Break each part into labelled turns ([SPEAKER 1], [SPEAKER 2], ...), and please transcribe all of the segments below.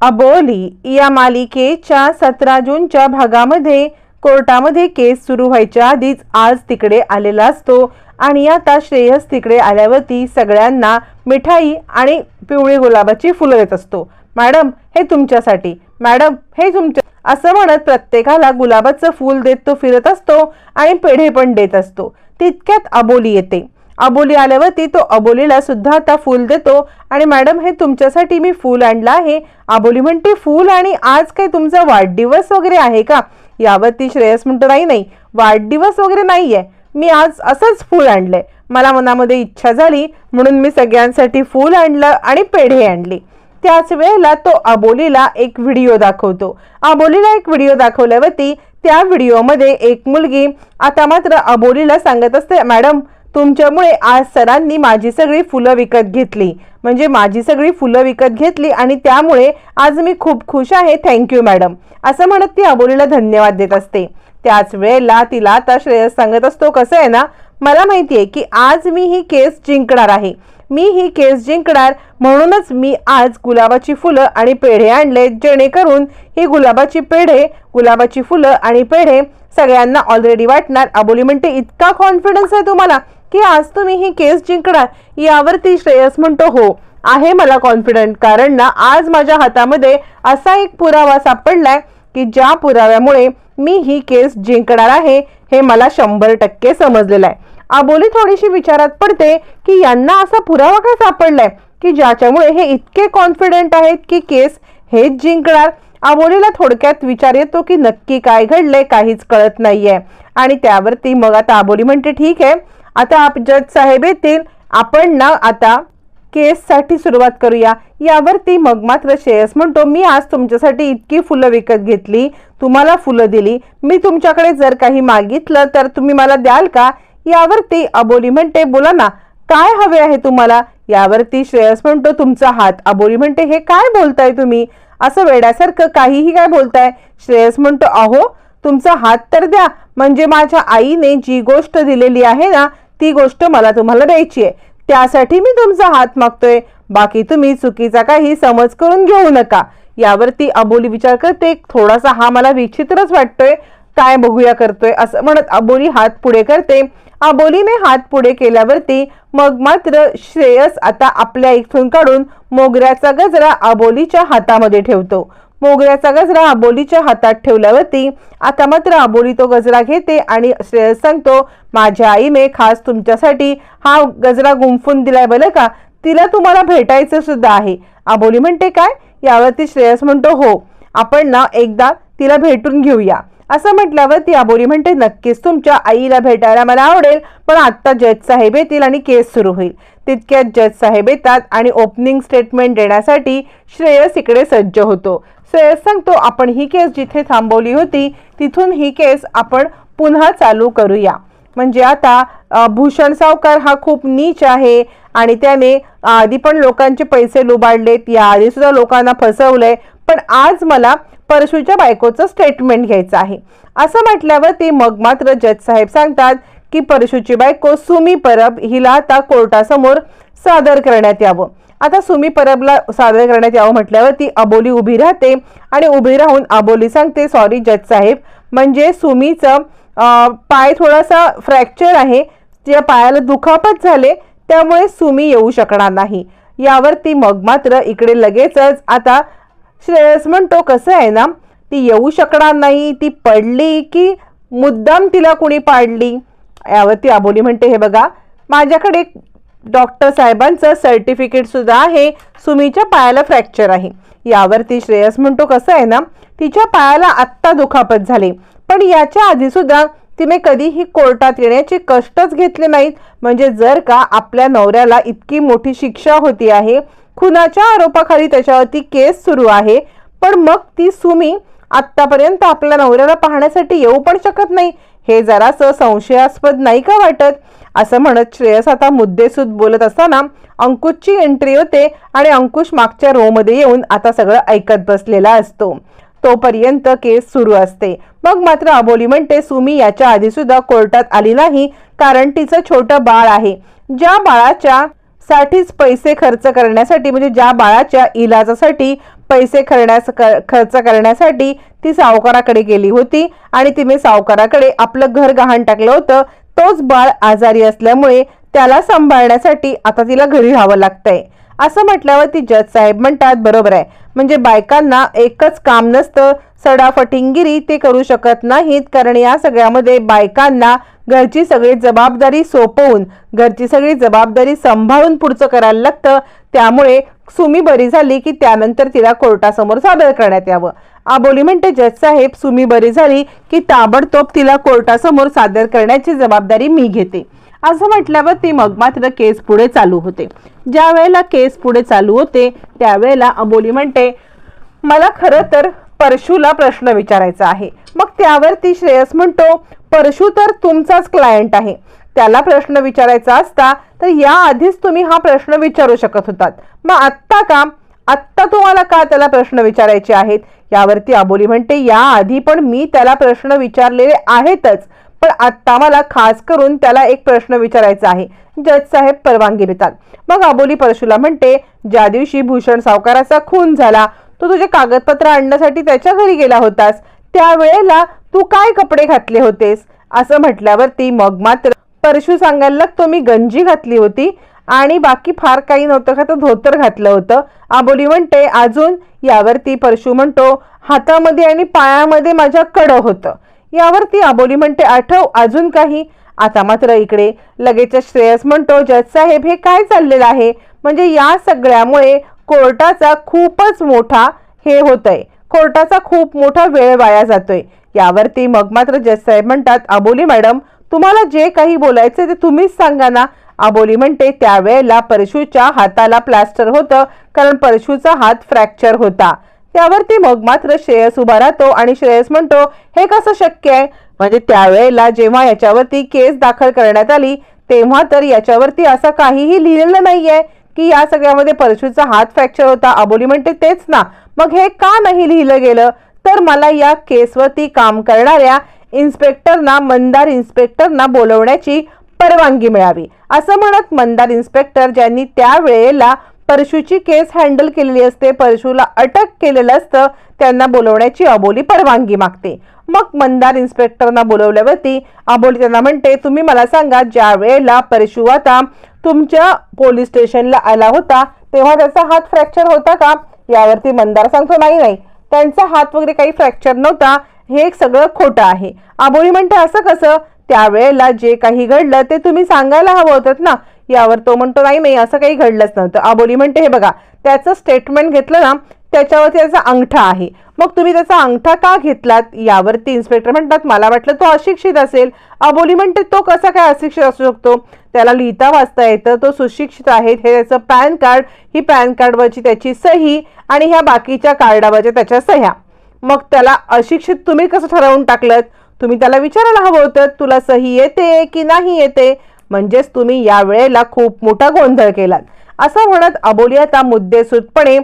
[SPEAKER 1] अबोली या मालिकेच्या सतरा जूनच्या भागामध्ये कोर्टामध्ये केस सुरू व्हायच्या आधीच आज तिकडे आलेला असतो आणि आता श्रेयस तिकडे आल्यावरती सगळ्यांना मिठाई आणि पिवळी गुलाबाची फुलं देत असतो. मॅडम हे तुमच्यासाठी. मॅडम हे तुमच्या असं म्हणत प्रत्येकाला गुलाबाचं फूल देत तो फिरत असतो आणि पेढे पण देत असतो. तितक्यात अबोली येते. अबोली आल्यावरती तो अबोलीला सुद्धा आता फूल देतो. आणि मॅडम हे तुमच्यासाठी मी फूल आणलं आहे. अबोली म्हणते फूल आणि आज काय तुमचा वाढदिवस वगैरे आहे का? यावरती श्रेयस म्हणतो नाही नाही वाढदिवस वगैरे नाही आहे मी आज असंच फूल आणलंय. मला मनामध्ये इच्छा झाली म्हणून मी सगळ्यांसाठी फूल आणलं आणि पेढे आणली. त्याच वेळेला तो अबोलीला एक व्हिडिओ दाखवतो. अबोलीला एक व्हिडिओ दाखवल्यावरती त्या व्हिडिओमध्ये एक मुलगी आता मात्र अबोलीला सांगत असते मॅडम तुमच्यामुळे आज सरांनी माझी सगळी फुलं विकत घेतली. म्हणजे माझी सगळी फुलं विकत घेतली आणि त्यामुळे आज मी खूप खुश आहे. थँक्यू मॅडम असं म्हणत ती अबोलीला धन्यवाद देत असते. त्याच वेळेला तिला आता श्रेयस सांगत असतो कसं आहे ना मला माहिती आहे की आज मी ही केस जिंकणार आहे. मी ही केस जिंकणार म्हणूनच मी आज गुलाबाची फुलं आणि पेढे आणले जेणेकरून ही गुलाबाची पेढे गुलाबाची फुलं आणि पेढे सगळ्यांना ऑलरेडी वाटणार. अबोली म्हणते इतका कॉन्फिडन्स आहे तुम्हाला? की आज तुम्ही ही केस जिंकणार यावरती श्रेयस म्हणतो हो आहे मला कॉन्फिडंट कारण ना आज माझ्या हातामध्ये असा एक पुरावा सापडलाय की ज्या पुराव्यामुळे मी ही केस जिंकणार आहे हे मला शंभर टक्के समजलेलं आहे आबोली थोडीशी विचारात पडते की यांना असा पुरावा काय सापडलाय? की ज्याच्यामुळे हे इतके कॉन्फिडंट आहेत की केस हेच जिंकणार? आबोलीला थोडक्यात विचार येतो की नक्की काय घडलंय काहीच कळत नाहीये. आणि त्यावरती मग आता आबोली म्हणते ठीक आहे आता आप जज साहेब येतील. आपण ना आता केससाठी सुरुवात करूया. यावरती मग मात्र श्रेयस म्हणतो मी आज तुमच्यासाठी इतकी फुलं विकत घेतली. तुम्हाला फुलं दिली. मी तुमच्याकडे जर काही मागितलं तर तुम्ही मला द्याल का? यावरती अबोली म्हणते बोला ना काय हवे आहे तुम्हाला? यावरती श्रेयस म्हणतो तुमचा हात. अबोली म्हणते हे काय बोलताय तुम्ही? असं वेड्यासारखं काहीही काय बोलताय? श्रेयस म्हणतो अहो तुमचा हात तर द्या म्हणजे माझ्या आईने जी गोष्ट दिलेली आहे ना ती गोष्ट मला तुम्हाला द्यायची आहे. त्यासाठी मी तुमचा हात मागतोय. बाकी तुम्ही चुकीचा काही समज करून घेऊ नका. यावरती अबोली विचार करते. थोडासा हा मला विचित्रच वाटतोय. काय बघूया करतोय असं म्हणत अबोली हात पुढे करते. अबोलीने हात पुढे केल्यावरती मग मात्र श्रेयस आता आपल्या इथून काढून मोगऱ्याचा गजरा अबोलीच्या हातामध्ये ठेवतो. मोगऱ्याचा गजरा अबोलीच्या हातात ठेवल्यावरती आता मात्र अबोली तो गजरा घेते आणि श्रेयस सांगतो माझ्या आईने खास तुमच्यासाठी हा गजरा गुंफून दिलाय बरं का? तिला तुम्हाला भेटायचं सुद्धा आहे. अबोली म्हणते काय? यावरती श्रेयस म्हणतो हो आपण ना एकदा तिला भेटून घेऊया. असं म्हटल्यावर ती आबोली म्हणते नक्कीच तुमच्या आईला भेटायला मला आवडेल पण आत्ता जज साहेब येतील आणि केस सुरू होईल. तितक्यात जज साहेब येतात आणि ओपनिंग स्टेटमेंट देण्यासाठी श्रेयस इकडे सज्ज होतो. श्रेयस सांगतो आपण ही केस जिथे थांबवली होती तिथून ही केस आपण पुन्हा चालू करूया. म्हणजे आता भूषण सावकार हा खूप नीच आहे आणि त्याने आधी पण लोकांचे पैसे लुबाडलेत या आधी सुद्धा लोकांना फसवलंय पण आज मला परशूच्या बायकोचं स्टेटमेंट घ्यायचं आहे. असं म्हटल्यावरती मग मात्र जज साहेब सांगतात की परशूची बायको सुमी परब हिला आता कोर्टासमोर सादर करण्यात यावं. आता सुमी परबला सादर करण्यात यावं म्हटल्यावर ती अबोली उभी राहते आणि उभी राहून अबोली सांगते सॉरी जज साहेब. म्हणजे सुमीचं पाय थोडासा फ्रॅक्चर आहे. त्या पायाला दुखापत झाले. त्यामुळे सुमी येऊ शकणार नाही. यावर ती मग मात्र इकडे लगेचच आता श्रेयस म्हणतो कसं आहे ना ती येऊ शकणार नाही. ती पडली की मुद्दाम तिला कुणी पाडली? यावरती आबोली म्हणते हे बघा माझ्याकडे डॉक्टर साहेबांचं सर्टिफिकेट सुद्धा आहे. सुमीच्या पायाला फ्रॅक्चर आहे. यावरती श्रेयस म्हणतो कसं आहे ना तिच्या पायाला आत्ता दुखापत झाली. पण याच्या आधी सुद्धा तिने कधीही कोर्टात येण्याचे कष्टच घेतले नाहीत. म्हणजे जर का आपल्या नवऱ्याला इतकी मोठी शिक्षा होती आहे खुनाच्या आरोपाखाली त्याच्यावरती केस सुरू आहे. पण मग ती सुमी आत्तापर्यंत आपल्या नवऱ्याला पाहण्यासाठी येऊ पण शकत नाही. हे जरासं संशयास्पद नाही का वाटत? असं म्हणत श्रेयस आता मुद्देसूद बोलत असताना अंकुशची एंट्री होते आणि अंकुश मागच्या रोमध्ये येऊन आता सगळं ऐकत बसलेला असतो. तोपर्यंत केस सुरू असते. मग मात्र अबोली म्हणते सुमी याच्या आधी सुद्धा कोर्टात आली नाही कारण तिचं छोटं बाळ आहे. ज्या बाळाच्या साठीच पैसे खर्च करण्यासाठी म्हणजे ज्या बाळाच्या इलाजासाठी पैसे खरण्यास क- खर्च करण्यासाठी ती सावकाराकडे गेली होती आणि तिने सावकाराकडे आपलं घर गहाण टाकलं होतं. तोच बाळ आजारी असल्यामुळे त्याला सांभाळण्यासाठी आता तिला घरी राहावं लागतंय. असं म्हटल्यावर ती जज साहेब म्हणतात बरोबर आहे. म्हणजे बायकांना एकच काम नसतं. सडाफटिंगिरी ते करू शकत नाहीत. कारण या सगळ्यामध्ये बायकांना घरची सगळी जबाबदारी सोपवून घरची सगळी जबाबदारी सांभाळून पुढचं करायला लागतं. त्यामुळे सुमी बरी झाली की त्यानंतर तिला कोर्टासमोर सादर करण्यात यावं. आबोली म्हणते जज साहेब सुमी बरी झाली की ताबडतोब तिला कोर्टासमोर सादर करण्याची जबाबदारी मी घेते. असं म्हटल्यावर ती मग मात्र केस पुढे चालू होते. ज्या वेळेला केस पुढे चालू होते त्यावेळेला अबोली म्हणते मला खरं तर परशूला प्रश्न विचारायचा आहे. मग त्यावर ती श्रेयस म्हणतो परशू तर तुमचाच क्लायंट आहे. त्याला प्रश्न विचारायचा असता तर याआधीच तुम्ही हा प्रश्न विचारू शकत होतात. मग आत्ता का? आत्ता तुम्हाला का त्याला प्रश्न विचारायचे आहेत? यावरती आबोली म्हणते याआधी पण मी त्याला प्रश्न विचारलेले आहेतच पण आत्ता मला खास करून त्याला एक प्रश्न विचारायचा आहे. जज साहेब परवानगी देतात. मग आबोली परशुला म्हणते ज्या दिवशी भूषण सावकाराचा खून झाला तू तुझे कागदपत्र आणण्यासाठी त्याच्या घरी गेला होतास. त्यावेळेला तू काय कपडे घातले होतेस? असं म्हटल्यावरती मग मात्र परशू सांगायला लागतो मी गंजी घातली होती आणि बाकी फार काही नव्हतं का तर धोतर घातलं होतं. आबोली म्हणते अजून यावरती परशू म्हणतो हातामध्ये आणि पायामध्ये माझ्या कडं होतं. यावरती आबोली म्हणते आठव अजून काही. आता मात्र इकडे लगेच श्रेयस म्हणतो जज साहेब हे काय चाललेलं आहे? म्हणजे या सगळ्यामुळे कोर्टाचा खूपच मोठा हे होतंय. कोर्टाचा खूप मोठा वेळ वाया जातोय. यावरती मग मात्र जज साहेब म्हणतात अबोली मॅडम तुम्हाला जे काही बोलायचं ते तुम्हीच सांगा ना. आबोली म्हणते त्यावेळेला परशूच्या हाताला प्लास्टर होतं कारण परशूचा हात फ्रॅक्चर होता. त्यावरती मग मात्र श्रेयस उभा राहतो आणि श्रेयस म्हणतो हे कसं शक्य आहे? म्हणजे त्यावेळेला जेव्हा याच्यावरती केस दाखल करण्यात आली तेव्हा तर याच्यावरती असं काहीही लिहिलेलं नाहीये की या सगळ्यामध्ये परशूचा हात फ्रॅक्चर होता. अबोली म्हणते तेच ना. मग हे का नाही लिहिलं गेलं? तर मला या केसवरती काम करणाऱ्या इन्स्पेक्टरना मंदार इन्स्पेक्टरना बोलवण्याची परवानगी मिळावी. असं म्हणत मंदार इन्स्पेक्टर ज्यांनी त्यावेळेला परशूची केस हँडल केलेली असते परशूला अटक केलेलं असतं त्यांना बोलवण्याची अबोली परवानगी मागते. मग मंदार इन्स्पेक्टरना बोलवल्यावरती अबोली त्यांना म्हणते तुम्ही मला सांगा ज्या वेळेला परशू आता तुमच्या पोलीस स्टेशनला आला होता तेव्हा त्याचा हात फ्रॅक्चर होता का? यावरती मंदार सांगतो नाही नाही. त्यांचा हात वगैरे काही फ्रॅक्चर नव्हता. हे एक सगळं खोटं आहे. आबोली म्हणते असं कसं? त्यावेळेला जे काही घडलं ते तुम्ही सांगायला हवं होतं ना. यावर तो म्हणतो नाही नाही असं काही घडलंच नव्हतं. आबोली म्हणते हे बघा त्याचं स्टेटमेंट घेतलं ना त्याच्यावरती त्याचा अंगठा आहे. मग तुम्ही त्याचा अंगठा का घेतलात? यावरती इन्स्पेक्टर म्हणतात मला वाटलं तो अशिक्षित असेल. अबोली म्हणते तो कसा काय अशिक्षित असू शकतो? त्याला लिहिता वाचता येतं तो सुशिक्षित आहे हे त्याचं पॅन कार्ड ही पॅन कार्डवरची त्याची सही आणि ह्या बाकीच्या कार्डावरच्या त्याच्या सह्या. मग त्याला अशिक्षित तुम्ही कसं ठरवून टाकलं तुम्ही त्याला विचारायला हवं होतं तुला सही येते की नाही येते? म्हणजेच तुम्ही या वेळेला खूप मोठा गोंधळ केलात. असं म्हणत अबोली आता मुद्देसूदपणे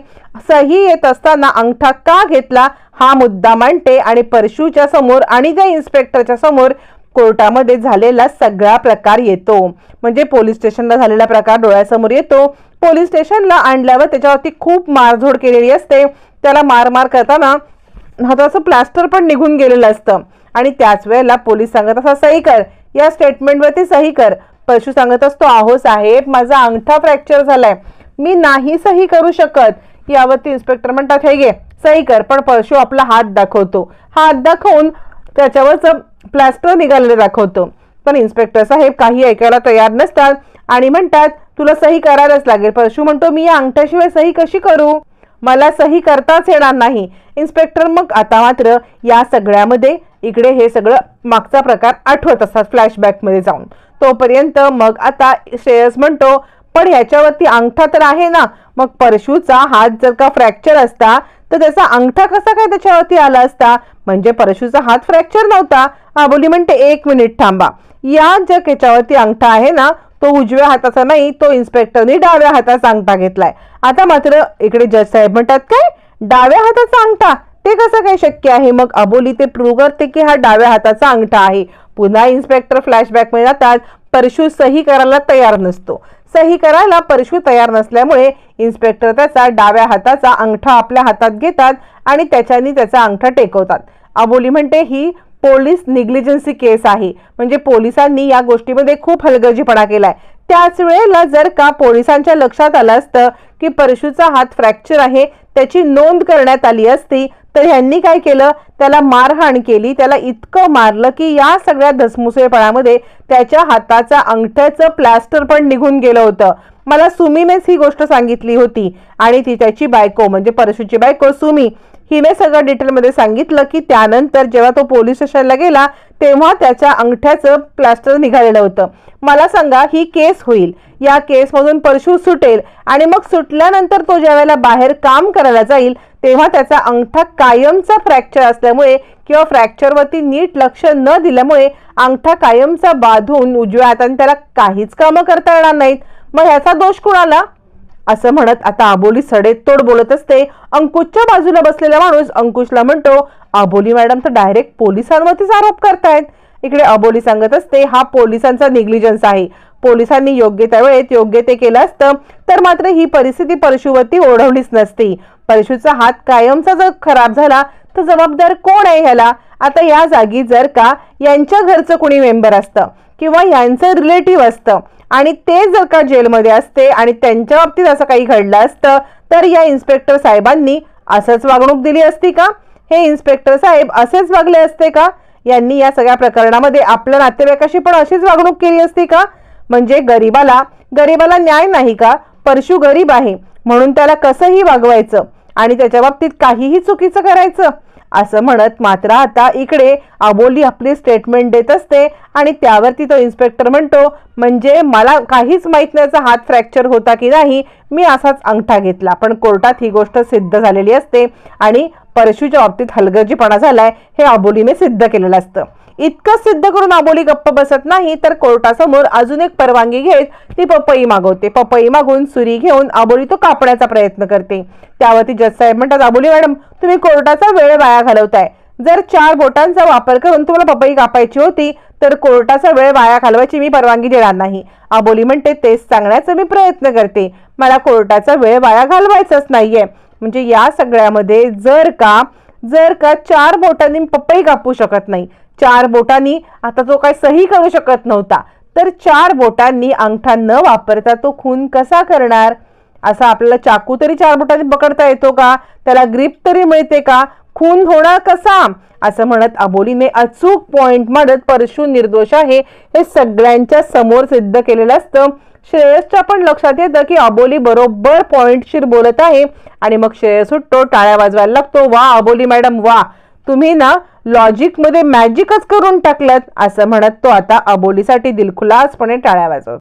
[SPEAKER 1] सही येत असताना अंगठा का घेतला? हा मुद्दा मांडते आणि परशूच्या समोर आणि त्या इन्स्पेक्टरच्या समोर कोर्टामध्ये झालेला सगळा प्रकार येतो. म्हणजे पोलीस स्टेशनला झालेला प्रकार डोळ्यासमोर येतो. पोलीस स्टेशनला आणल्यावर त्याच्यावरती खूप मारझोड केलेली असते. त्याला मार मार करताना हाताचं प्लास्टर पण निघून गेलेलं असतं. आणि त्याच वेळेला पोलीस सांगत असा सही कर. या स्टेटमेंटवरती सही कर. पशु सांगत असतो आहो साहेब माझा अंगठा फ्रॅक्चर झालाय. मी नाही सही करू शकत. यावरती इन्स्पेक्टर म्हणतात हे घे सही कर. पण परशू आपला हात दाखवतो. हात दाखवून त्याच्यावरच प्लास्टर निघालेलं दाखवतो. पण इन्स्पेक्टर साहेब काही ऐकायला तयार नसतात आणि म्हणतात तुला सही करायलाच लागेल. परशु म्हणतो मी या अंगठ्याशिवाय सही कशी करू? मला सही करताच येणार नाही. इन्स्पेक्टर मग आता मात्र या सगळ्यामध्ये इकडे हे सगळं मागचा प्रकार आठवत असतात फ्लॅशबॅकमध्ये जाऊन. तोपर्यंत मग आता श्रेयस म्हणतो पण ह्याच्यावरती अंगठा तर आहे ना? मग परशूचा हात जर का फ्रॅक्चर असता तर त्याचा अंगठा कसा काय त्याच्यावरती आला असता? म्हणजे परशूचा हात फ्रॅक्चर नव्हता. आबोली म्हणते एक मिनिट थांबा. या जग याच्यावरती अंगठा आहे ना तो उजव्या हाताचा नाही तो इन्स्पेक्टरने डाव्या हाताचा अंगठा घेतलाय. आता मात्र इकडे जज साहेब म्हणतात काय? डाव्या हाताचा अंगठा ते कसं काय शक्य आहे? मग अबोली ते प्रूव्ह करते की हा डाव्या हाताचा अंगठा आहे? पुन्हा इन्स्पेक्टर फ्लॅशबॅकमध्ये जातात परशू सही करायला तयार नसतो. सही करायला परशू तयार नसल्यामुळे इन्स्पेक्टर त्याचा डाव्या हाताचा अंगठा आपल्या हातात घेतात आणि त्याच्यानी त्याचा अंगठा टेकवतात. अबोली म्हणते ही पोलीस निग्लिजन्सी केस आहे. म्हणजे पोलिसांनी या गोष्टीमध्ये खूप हलगर्जीपणा केलाय. त्याच वेळेला जर का पोलिसांच्या लक्षात आलं असतं की परशूचा हात फ्रॅक्चर आहे त्याची नोंद करण्यात आली असती तर ह्यांनी काय केलं? त्याला मारहाण केली. त्याला इतकं मारलं की या सगळ्या धसमुसळेपणामध्ये त्याच्या हाताचा अंगठ्याचं प्लॅस्टर पण निघून गेलं होतं. मला सुमीनेच ही गोष्ट सांगितली होती. आणि ती त्याची बायको म्हणजे परशूची बायको सुमी हिने सगळं डिटेलमध्ये सांगितलं की त्यानंतर जेव्हा तो पोलीस स्टेशनला गेला तेव्हा त्याच्या अंगठ्याचं प्लास्टर निघालेलं होतं. मला सांगा ही केस होईल. या केसमधून परशू सुटेल आणि मग सुटल्यानंतर तो ज्यावेळेला बाहेर काम करायला जाईल तेव्हा त्याचा अंगठा कायमचा फ्रॅक्चर असल्यामुळे किंवा फ्रॅक्चरवरती नीट लक्ष न दिल्यामुळे अंगठा कायमचा बांधून उजव्या हाताने त्याला काहीच कामं करता येणार नाहीत. मग ह्याचा दोष कुणाला? असं म्हणत आता अबोली सडेतोड बोलत असते. अंकुशच्या बाजूला बसलेला माणूस अंकुशला म्हणतो अबोली मॅडम तर डायरेक्ट पोलिसांवरतीच आरोप करतायत. इकडे अबोली सांगत असते हा पोलिसांचा निग्लिजन्स आहे. पोलिसांनी योग्य त्या वेळेत योग्य ते केलं असतं तर मात्र ही परिस्थिती परशुवरती ओढवलीच नसती. परशूचा हात कायमचा जर खराब झाला तर जबाबदार कोण आहे ह्याला? आता या जागी जर का यांच्या घरचं कुणी मेंबर असतं किंवा यांचं रिलेटिव्ह असतं आणि ते जर का जेलमध्ये असते आणि त्यांच्या बाबतीत असं काही घडलं असतं तर या इन्स्पेक्टर साहेबांनी असंच वागणूक दिली असती का? हे इन्स्पेक्टर साहेब असेच वागले असते का? यांनी या सगळ्या प्रकरणामध्ये आपल्या नातेवाईकाशी पण अशीच वागणूक केली असती का? म्हणजे गरीबाला गरीबाला न्याय नाही का? परशु गरीब आहे म्हणून त्याला कसंही वागवायचं आणि त्याच्या बाबतीत काहीही चुकीचं करायचं. असं म्हणत मात्र आता इकडे अबोली आपली स्टेटमेंट देत असते आणि त्यावरती तो इन्स्पेक्टर म्हणतो म्हणजे मला काहीच माहीत नाही हात फ्रॅक्चर होता की नाही मी असाच अंगठा घेतला. पण कोर्टात ही गोष्ट सिद्ध झालेली असते आणि परशूच्या बाबतीत हलगर्जीपणा झालाय हे अबोलीने सिद्ध केलेलं असतं. इतकं सिद्ध करून आबोली गप्प बसत नाही तर कोर्टासमोर अजून एक परवानगी घेत ती पपई मागवते. पपई मागून सुरी घेऊन आबोली तो कापण्याचा प्रयत्न करते. त्यावरती जज साहेब म्हणतात आबोली मॅडम तुम्ही कोर्टाचा वेळ वाया घालवताय. जर चार बोटांचा वापर करून तुम्हाला पपई कापायची होती तर कोर्टाचा वेळ वाया घालवायची मी परवानगी देणार नाही. अबोली म्हणते तेच सांगण्याचा मी प्रयत्न करते. मला कोर्टाचा वेळ वाया घालवायचाच नाहीये. म्हणजे या सगळ्यामध्ये जर का जर का चार बोटांनी पपई कापू शकत नाही चार बोटांनी आता तो काय सही करू शकत नव्हता. तर चार बोटांनी अंगठा न वापरता तो खून कसा करणार? असा आपल्याला चाकू तरी चार बोटांनी पकडता येतो का? त्याला ग्रीप तरी मिळते का? खून होणार कसा? असं म्हणत अबोलीने अचूक पॉइंट मारत परशु निर्दोष आहे. हे सगळ्यांच्या समोर सिद्ध केलेलं असतं. श्रेयसच्या पण लक्षात येतं की अबोली बरोबर पॉइंटशीर बोलत आहे. आणि मग श्रेयस उठतो टाळ्या वाजवायला लागतो. वा अबोली मॅडम वा. तुम्ही ना लॉजिकमध्ये मॅजिकच करून टाकलात असं म्हणत तो आता अबोलीसाठी दिलखुलासपणे टाळ्या वाजवतो.